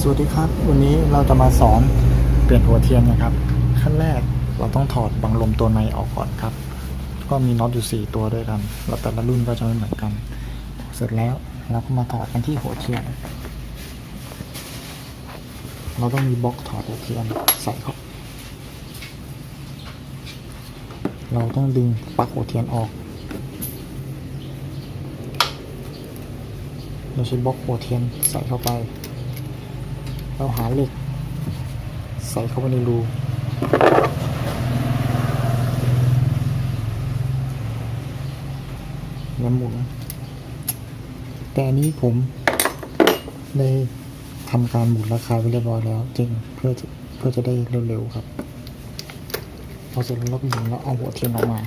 สวัสดีครับ วันนี้เราจะมาสอนเปลี่ยนหัวเทียนนะครับ ขั้นแรกเราต้องถอดบังลมตัวในออกก่อนครับ ก็มีน็อตอยู่ 4 ตัวด้วยกัน แล้วแต่ละรุ่นก็จะไม่เหมือนกัน เสร็จแล้วเราก็มาถอดกันที่หัวเทียน เราต้องมีบล็อกถอดหัวเทียนใส่เข้าเราต้องดึงปลั๊กหัวเทียนออกเราใช้บล็อกหัวเทียนใส่เข้าไป เราหาเหล็ก ใส่เข้าไปในรูแล้วหมุนแต่นี้ผมได้ทำการหมุนราคาไว้เรียบร้อยแล้วจริงเพื่อเพื่อจะได้เร็วๆครับพอเสร็จแล้วเราก็หมุนแล้วเอาหัวเทียนออกมา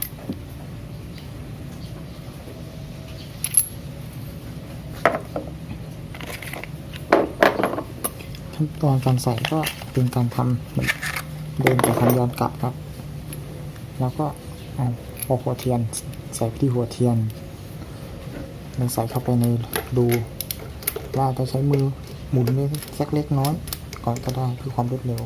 ขั้นตอนการใส่ก็เป็นการทำเหมือนเดินจากทำย้อนกลับครับ แล้วก็เอาหัวเทียนใส่ที่หัวเทียนแล้วใส่เข้าไปในรูว่าจะใช้มือหมุนเล็กสักเล็กน้อยก่อนก็ได้เพื่อความรวดเร็ว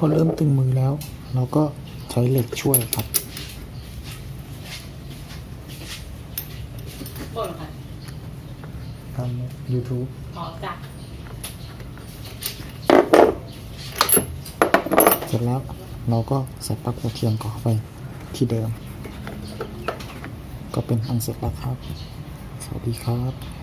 พอเริ่มตึงมือแล้ว เราก็ใช้เหล็กช่วยครับบนค่ะทำ YouTube อ๋อจ้ะเสร็จแล้ว เราก็ใส่ปลั๊กหัวเทียมก่อไปที่เดิม ก็เป็นอันเสร็จแล้วครับ สวัสดีครับ